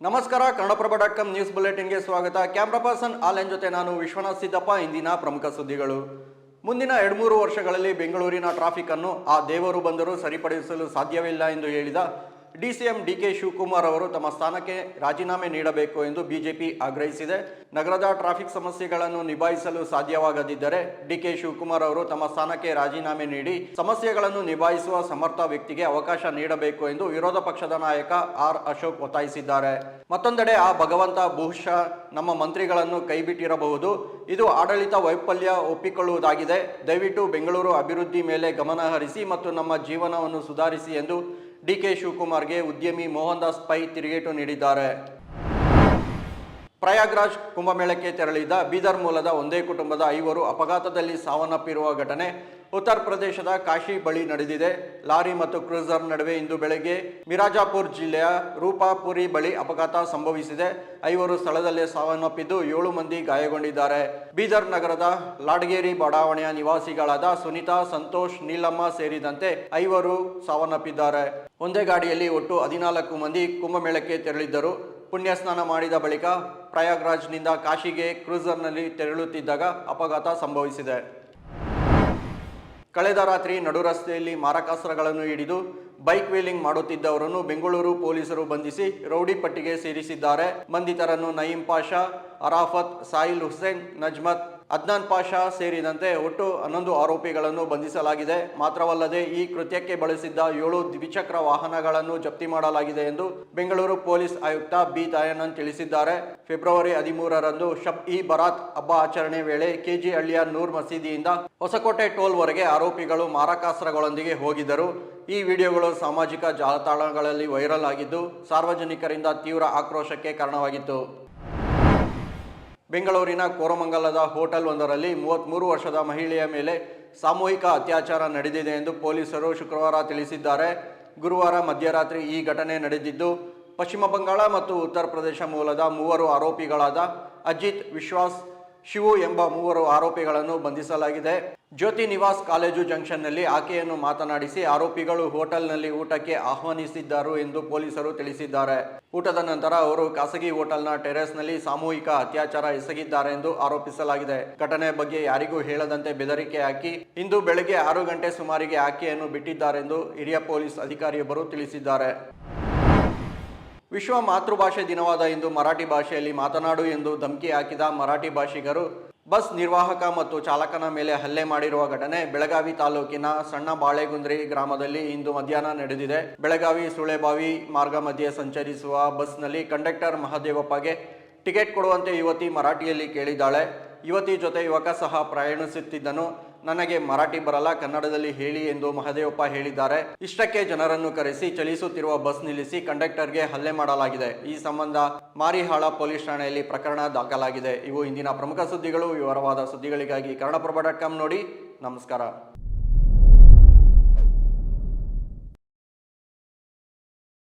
ನಮಸ್ಕಾರ, Kannadaprabha dot com news ಬುಲೆಟಿನ್ಗೆ ಸ್ವಾಗತ. ಕ್ಯಾಮ್ರಾ ಪರ್ಸನ್ ಆಲೆನ್ ಜೊತೆ ನಾನು ವಿಶ್ವನಾಥ್ ಸಿದ್ದಪ್ಪ, ಇಂದಿನ ಪ್ರಮುಖ ಸುದ್ದಿಗಳು. ಮುಂದಿನ ಎರಡ್ಮೂರು ವರ್ಷಗಳಲ್ಲಿ ಬೆಂಗಳೂರಿನ ಟ್ರಾಫಿಕ್ ಅನ್ನು ಆ ದೇವರು ಬಂದರೂ ಸರಿಪಡಿಸಲು ಸಾಧ್ಯವಿಲ್ಲ ಎಂದು ಹೇಳಿದ ಡಿಸಿಎಂ ಡಿಕೆ ಶಿವಕುಮಾರ್ ಅವರು ತಮ್ಮ ಸ್ಥಾನಕ್ಕೆ ರಾಜೀನಾಮೆ ನೀಡಬೇಕು ಎಂದು ಬಿಜೆಪಿ ಆಗ್ರಹಿಸಿದೆ. ನಗರದ ಟ್ರಾಫಿಕ್ ಸಮಸ್ಯೆಗಳನ್ನು ನಿಭಾಯಿಸಲು ಸಾಧ್ಯವಾಗದಿದ್ದರೆ ಡಿಕೆ ಶಿವಕುಮಾರ್ ಅವರು ತಮ್ಮ ಸ್ಥಾನಕ್ಕೆ ರಾಜೀನಾಮೆ ನೀಡಿ ಸಮಸ್ಯೆಗಳನ್ನು ನಿಭಾಯಿಸುವ ಸಮರ್ಥ ವ್ಯಕ್ತಿಗೆ ಅವಕಾಶ ನೀಡಬೇಕು ಎಂದು ವಿರೋಧ ಪಕ್ಷದ ನಾಯಕ ಆರ್ ಅಶೋಕ್ ಒತ್ತಾಯಿಸಿದ್ದಾರೆ. ಮತ್ತೊಂದೆಡೆ ಆ ಭಗವಂತ ಬಹುಶಃ ನಮ್ಮ ಮಂತ್ರಿಗಳನ್ನು ಕೈಬಿಟ್ಟಿರಬಹುದು. ಇದು ಆಡಳಿತ ವೈಫಲ್ಯ ಒಪ್ಪಿಕೊಳ್ಳುವುದಾಗಿದೆ. ದಯವಿಟ್ಟು ಬೆಂಗಳೂರು ಅಭಿವೃದ್ಧಿ ಮೇಲೆ ಗಮನ ಹರಿಸಿ ಮತ್ತು ನಮ್ಮ ಜೀವನವನ್ನು ಸುಧಾರಿಸಿ ಎಂದು ಡಿಕೆ ಶಿವಕುಮಾರ್ಗೆ ಉದ್ಯಮಿ ಮೋಹನ್ ದಾಸ್ ಪೈ ತಿರುಗೇಟು ನೀಡಿದ್ದಾರೆ. ಪ್ರಯಾಗ್ರಾಜ್ ಕುಂಭಮೇಳಕ್ಕೆ ತೆರಳಿದ್ದ ಬೀದರ್ ಮೂಲದ ಒಂದೇ ಕುಟುಂಬದ ಐವರು ಅಪಘಾತದಲ್ಲಿ ಸಾವನ್ನಪ್ಪಿರುವ ಘಟನೆ ಉತ್ತರ ಪ್ರದೇಶದ ಕಾಶಿ ಬಳಿ ನಡೆದಿದೆ. ಲಾರಿ ಮತ್ತು ಕ್ರೂಸರ್ ನಡುವೆ ಇಂದು ಬೆಳಗ್ಗೆ ಮಿರಾಜಾಪುರ್ ಜಿಲ್ಲೆಯ ರೂಪಾಪುರಿ ಬಳಿ ಅಪಘಾತ ಸಂಭವಿಸಿದೆ. ಐವರು ಸ್ಥಳದಲ್ಲೇ ಸಾವನ್ನಪ್ಪಿದ್ದು ಏಳು ಮಂದಿ ಗಾಯಗೊಂಡಿದ್ದಾರೆ. ಬೀದರ್ ನಗರದ ಲಾಡ್ಗೇರಿ ಬಡಾವಣೆಯ ನಿವಾಸಿಗಳಾದ ಸುನೀತಾ, ಸಂತೋಷ್, ನೀಲಮ್ಮ ಸೇರಿದಂತೆ ಐವರು ಸಾವನ್ನಪ್ಪಿದ್ದಾರೆ. ಒಂದೇ ಗಾಡಿಯಲ್ಲಿ ಒಟ್ಟು ಹದಿನಾಲ್ಕು ಮಂದಿ ಕುಂಭಮೇಳಕ್ಕೆ ತೆರಳಿದ್ದರು. ಪುಣ್ಯ ಸ್ನಾನ ಮಾಡಿದ ಬಳಿಕ ಪ್ರಯಾಗ್ರಾಜ್ನಿಂದ ಕಾಶಿಗೆ ಕ್ರೂಸರ್ನಲ್ಲಿ ತೆರಳುತ್ತಿದ್ದಾಗ ಅಪಘಾತ ಸಂಭವಿಸಿದೆ. ಕಳೆದ ರಾತ್ರಿ ನಡು ರಸ್ತೆಯಲ್ಲಿ ಮಾರಕಾಸ್ತ್ರಗಳನ್ನು ಹಿಡಿದು ಬೈಕ್ ವೀಲಿಂಗ್ ಮಾಡುತ್ತಿದ್ದವರನ್ನು ಬೆಂಗಳೂರು ಪೊಲೀಸರು ಬಂಧಿಸಿ ರೌಡಿ ಪಟ್ಟಿಗೆ ಸೇರಿಸಿದ್ದಾರೆ. ಬಂಧಿತರನ್ನು ನಯೀಂ ಪಾಷಾ, ಅರಾಫತ್, ಸಾಯಿಲ್ ಹುಸೇನ್, ನಜ್ಮತ್ ಅದ್ನಾನ್ ಪಾಷಾ ಸೇರಿದಂತೆ ಒಟ್ಟು ಹನ್ನೊಂದು ಆರೋಪಿಗಳನ್ನು ಬಂಧಿಸಲಾಗಿದೆ. ಮಾತ್ರವಲ್ಲದೆ ಈ ಕೃತ್ಯಕ್ಕೆ ಬಳಸಿದ್ದ ಏಳು ದ್ವಿಚಕ್ರ ವಾಹನಗಳನ್ನು ಜಪ್ತಿ ಮಾಡಲಾಗಿದೆ ಎಂದು ಬೆಂಗಳೂರು ಪೊಲೀಸ್ ಆಯುಕ್ತ ಬಿ ದಯಾನಂದ್ ತಿಳಿಸಿದ್ದಾರೆ. ಫೆಬ್ರವರಿ ಹದಿಮೂರರಂದು ಶಬ್ ಇ ಬರಾತ್ ಹಬ್ಬ ಆಚರಣೆ ವೇಳೆ ಕೆಜಿ ಹಳ್ಳಿಯ ನೂರ್ ಮಸೀದಿಯಿಂದ ಹೊಸಕೋಟೆ ಟೋಲ್ವರೆಗೆ ಆರೋಪಿಗಳು ಮಾರಕಾಸ್ತ್ರಗಳೊಂದಿಗೆ ಹೋಗಿದ್ದರು. ಈ ವಿಡಿಯೋಗಳು ಸಾಮಾಜಿಕ ಜಾಲತಾಣಗಳಲ್ಲಿ ವೈರಲ್ ಆಗಿದ್ದು ಸಾರ್ವಜನಿಕರಿಂದ ತೀವ್ರ ಆಕ್ರೋಶಕ್ಕೆ ಕಾರಣವಾಗಿತ್ತು. ಬೆಂಗಳೂರಿನ ಕೋರಮಂಗಲದ ಹೋಟೆಲ್ ಒಂದರಲ್ಲಿ ಮೂವತ್ತ್ಮೂರು ವರ್ಷದ ಮಹಿಳೆಯ ಮೇಲೆ ಸಾಮೂಹಿಕ ಅತ್ಯಾಚಾರ ನಡೆದಿದೆ ಎಂದು ಪೊಲೀಸರು ಶುಕ್ರವಾರ ತಿಳಿಸಿದ್ದಾರೆ. ಗುರುವಾರ ಮಧ್ಯರಾತ್ರಿ ಈ ಘಟನೆ ನಡೆದಿದ್ದು, ಪಶ್ಚಿಮ ಬಂಗಾಳ ಮತ್ತು ಉತ್ತರ ಪ್ರದೇಶ ಮೂಲದ ಮೂವರು ಆರೋಪಿಗಳಾದ ಅಜಿತ್ ವಿಶ್ವಾಸ್ ಶಿವು ಎಂಬ ಮೂವರು ಆರೋಪಿಗಳನ್ನು ಬಂಧಿಸಲಾಗಿದೆ. ಜ್ಯೋತಿ ನಿವಾಸ್ ಕಾಲೇಜು ಜಂಕ್ಷನ್ನಲ್ಲಿ ಆಕೆಯನ್ನು ಮಾತನಾಡಿಸಿ ಆರೋಪಿಗಳು ಹೋಟೆಲ್ನಲ್ಲಿ ಊಟಕ್ಕೆ ಆಹ್ವಾನಿಸಿದ್ದರು ಎಂದು ಪೊಲೀಸರು ತಿಳಿಸಿದ್ದಾರೆ. ಊಟದ ನಂತರ ಅವರು ಖಾಸಗಿ ಹೋಟೆಲ್ನ ಟೆರೆಸ್ನಲ್ಲಿ ಸಾಮೂಹಿಕ ಅತ್ಯಾಚಾರ ಎಸಗಿದ್ದಾರೆ ಎಂದು ಆರೋಪಿಸಲಾಗಿದೆ. ಘಟನೆ ಬಗ್ಗೆ ಯಾರಿಗೂ ಹೇಳದಂತೆ ಬೆದರಿಕೆ ಹಾಕಿ ಇಂದು ಬೆಳಗ್ಗೆ ಆರು ಗಂಟೆ ಸುಮಾರಿಗೆ ಆಕೆಯನ್ನು ಬಿಟ್ಟಿದ್ದಾರೆಂದು ಹಿರಿಯ ಪೊಲೀಸ್ ಅಧಿಕಾರಿಯೊಬ್ಬರು ತಿಳಿಸಿದ್ದಾರೆ. ವಿಶ್ವ ಮಾತೃಭಾಷೆ ದಿನವಾದ ಇಂದು ಮರಾಠಿ ಭಾಷೆಯಲ್ಲಿ ಮಾತನಾಡು ಎಂದು ಧಮಕಿ ಹಾಕಿದ ಮರಾಠಿ ಭಾಷಿಗರು. ಬಸ್ ನಿರ್ವಾಹಕ ಮತ್ತು ಚಾಲಕನ ಮೇಲೆ ಹಲ್ಲೆ ಮಾಡಿರುವ ಘಟನೆ ಬೆಳಗಾವಿ ತಾಲೂಕಿನ ಸಣ್ಣ ಬಾಳೆಗುಂದ್ರಿ ಗ್ರಾಮದಲ್ಲಿ ಇಂದು ಮಧ್ಯಾಹ್ನ ನಡೆದಿದೆ. ಬೆಳಗಾವಿ ಸುಳೆಬಾವಿ ಮಾರ್ಗ ಮಧ್ಯೆ ಸಂಚರಿಸುವ ಬಸ್ನಲ್ಲಿ ಕಂಡಕ್ಟರ್ ಮಹದೇವಪ್ಪಗೆ ಟಿಕೆಟ್ ಕೊಡುವಂತೆ ಯುವತಿ ಮರಾಠಿಯಲ್ಲಿ ಕೇಳಿದ್ದಾಳೆ. ಯುವತಿ ಜೊತೆ ಯುವಕ ಸಹ ಪ್ರಯಾಣಿಸುತ್ತಿದ್ದನು. ನನಗೆ ಮರಾಠಿ ಬರಲ್ಲ, ಕನ್ನಡದಲ್ಲಿ ಹೇಳಿ ಎಂದು ಮಹದೇವಪ್ಪ ಹೇಳಿದ್ದಾರೆ. ಇಷ್ಟಕ್ಕೆ ಜನರನ್ನು ಕರೆಸಿ, ಚಲಿಸುತ್ತಿರುವ ಬಸ್ ನಿಲ್ಲಿಸಿ ಕಂಡಕ್ಟರ್ಗೆ ಹಲ್ಲೆ ಮಾಡಲಾಗಿದೆ. ಈ ಸಂಬಂಧ ಮಾರಿಹಾಳ ಪೊಲೀಸ್ ಠಾಣೆಯಲ್ಲಿ ಪ್ರಕರಣ ದಾಖಲಾಗಿದೆ. ಇವು ಇಂದಿನ ಪ್ರಮುಖ ಸುದ್ದಿಗಳು. ವಿವರವಾದ ಸುದ್ದಿಗಳಿಗಾಗಿ ಕನ್ನಡಪ್ರಭ ಡಾಟ್ ನೋಡಿ. ನಮಸ್ಕಾರ.